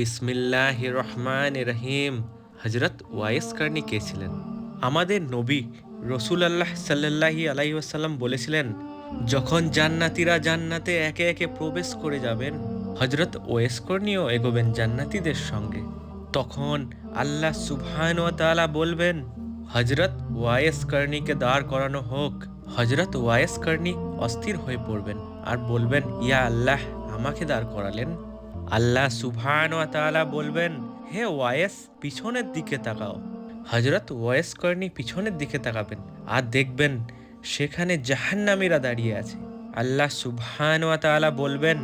বিসমিল্লাহ রহমান রহিম। হজরত wise Carney কে ছিলেন? আমাদের নবী রসুল আল্লাহ সাল্লাহি আলাইসাল্লাম বলেছিলেন, যখন জান্নাতিরা জান্নাতে একে একে প্রবেশ করে যাবেন হজরত ওয়েস কর্নিও এগোবেন জান্নাতিদের সঙ্গে। তখন আল্লাহ সুবহান ও তাআলা বলবেন হজরত ওয়াইস কার্নিকে দাঁড় করানো হোক। হজরত ওয়াইস কার্নি অস্থির হয়ে পড়বেন আর বলবেন, ইয়া আল্লাহ, আমাকে দাঁড় করালেন। আল্লাহ তাআলা বলবেন, হে ওয়াইস পিছনের দিকে তাকাও। হজরত ওয়াইস কর্নি পিছনের দিকে তাকাবেন আর দেখবেন সেখানে জাহান্নামীরা দাঁড়িয়ে আছে। আল্লাহ তাআলা বলবেন,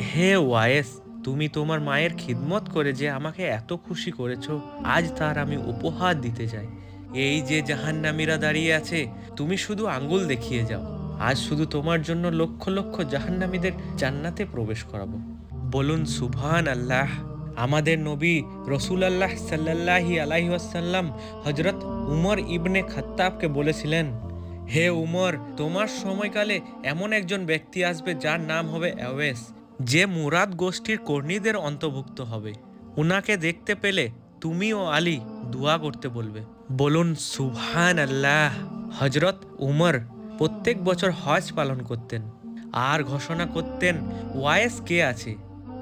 হে ওয়াইস তুমি তোমার মায়ের খিদমত করে যে আমাকে এত খুশি করেছ, আজ তার আমি উপহার দিতে চাই। এই যে জাহান্নামীরা দাঁড়িয়ে আছে, তুমি শুধু আঙ্গুল দেখিয়ে যাও। আজ শুধু তোমার জন্য লক্ষ লক্ষ জাহান্নামীদের জান্নাতে প্রবেশ করাবো। বলুন সুবহান আল্লাহ আমাদের নবী রসুল আল্লাহ সাল্লাহি আলাইসাল্লাম হজরত উমর ইবনে খাত্তাবকে বলেছিলেন, হে উমর, তোমার সময়কালে এমন একজন ব্যক্তি আসবে যার নাম হবে অ্যাওয়েস, যে মুরাদ গোষ্ঠীর কর্ণীদের অন্তর্ভুক্ত হবে। উনাকে দেখতে পেলে তুমি ও আলী দোয়া করতে বলবে। বলুন সুবহান আল্লাহ হজরত উমর প্রত্যেক বছর হজ পালন করতেন। আর ঘোষণা করতেন, ওয়াইস কে আছে?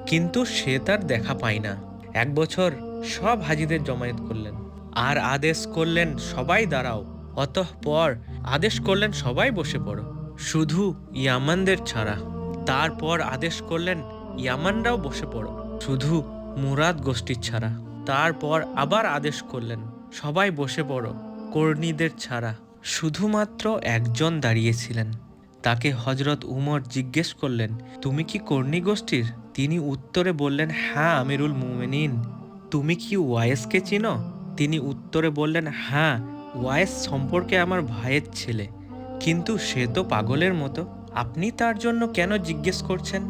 কিন্তু সে তার দেখা পায় না। এক বছর সব হাজিদের জমায়েত করলেন। আর আদেশ করলেন সবাই দাঁড়াও, অতঃপর আদেশ করলেন সবাই বসে পড়ো। শুধু ইয়ামানদের ছাড়া। তারপর আদেশ করলেন ইয়ামানরাও বসে পড়ো। শুধু মুরাদ গোষ্ঠীর ছাড়া। তারপর আবার আদেশ করলেন সবাই বসে পড়ো কর্ণীদের ছাড়া। শুধুমাত্র একজন দাঁড়িয়েছিলেন। তাকে হজরত উমর জিজ্ঞেস করলেন, তুমি কি কর্ণী গোষ্ঠীর? তিনি উত্তরে বললেন হ্যাঁ আমিরুল মুমিনিন। তুমি কি ওয়াইসকে চিনো? তিনি উত্তরে বললেন হ্যাঁ ওয়াইস সম্পর্কে আমার ভাইয়ের ছেলে। কিন্তু সে তো পাগলের মতো। আপনি তার জন্য কেন জিজ্ঞেস করছেন?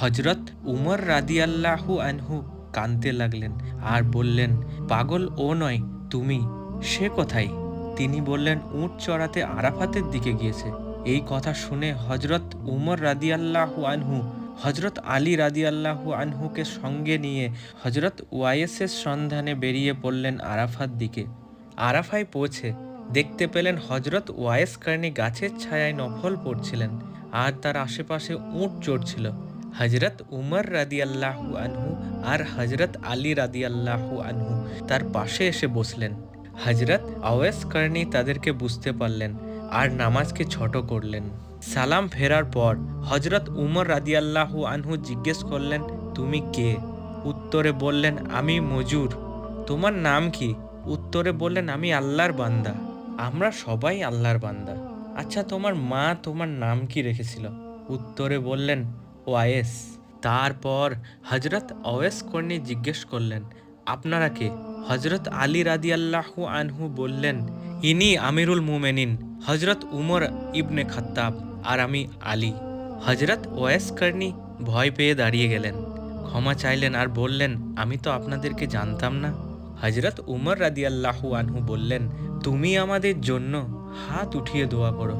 হজরত উমর রাদিয়াল্লাহু আনহু কানতে লাগলেন আর বললেন, পাগল ও নয়, তুমি। সে কোথায়? তিনি বললেন, উট চড়াতে আরাফাতের দিকে গিয়েছে। এই কথা শুনে হজরত উমর রাদিয়াল্লাহু আনহু হজরত আলী রাদিয়াল্লাহু আনহুকে সঙ্গে নিয়ে হজরত ওয়াইএসের সন্ধানে বেরিয়ে পড়লেন আরাফার দিকে। আরাফায় পৌঁছে দেখতে পেলেন হজরত ওয়াইস কার্নি গাছের ছায়ায় নফল পড়ছিলেন, আর তার আশেপাশে উট চড়ছিল। হজরত উমর রাদিয়াল্লাহু আনহু আর হজরত আলী রাদিয়াল্লাহু আনহু তার পাশে এসে বসলেন। হজরত আওয়েস কার্নি তাদেরকে বুঝতে পারলেন আর নামাজকে ছোট করলেন। সালাম ফেরার পর হজরত উমর রাদিয়াল্লাহু আনহু জিজ্ঞেস করলেন, তুমি কে? উত্তরে বললেন, আমি মজুর। তোমার নাম কি? উত্তরে বললেন, আমি আল্লাহর বান্দা। আমরা সবাই আল্লাহর বান্দা। আচ্ছা তোমার মা তোমার নাম কি রেখেছিল? উত্তরে বললেন ওয়াইস তারপর হজরত অওয়েস কর্নি জিজ্ঞেস করলেন, আপনারা কে? হজরত আলী রাদিয়াল্লাহু আনহু বললেন, ইনি আমিরুল মুমেনিন। হজরত উমর ইবনে খাত্তাব আর আমি আলী। হজরত ওয়েস কর্নি ভয় পেয়ে দাঁড়িয়ে গেলেন। ক্ষমা চাইলেন আর বললেন, আমি তো আপনাদেরকে জানতাম না। হজরত উমর রাদিয়াল্লাহু আনহু বললেন, তুমি আমাদের জন্য হাত উঠিয়ে দোয়া করো।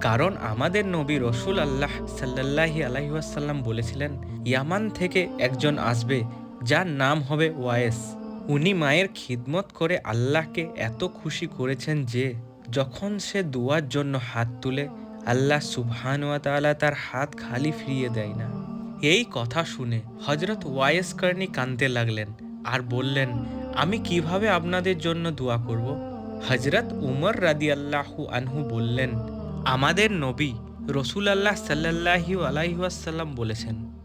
কারণ আমাদের নবী রসুল আল্লাহ সাল্লাহি আলাইসাল্লাম বলেছিলেন, ইয়ামান থেকে একজন আসবে যার নাম হবে ওয়াইস। উনি মায়ের খিদমত করে আল্লাহকে এত খুশি করেছেন যে যখন সে দুয়ার জন্য হাত তুলে আল্লাহ সুবহান ওয়া তাআলা তার হাত খালি ফিরিয়ে দেয় না। এই কথা শুনে হজরত ওয়াইস কার্নি কানতে লাগলেন আর বললেন, আমি কীভাবে আপনাদের জন্য দোয়া করব? হজরত উমর রাদিয়াল্লাহু আনহু বললেন, আমাদের নবী রসুল আল্লাহ সাল্লাহি আলাইহাসাল্লাম বলেছেন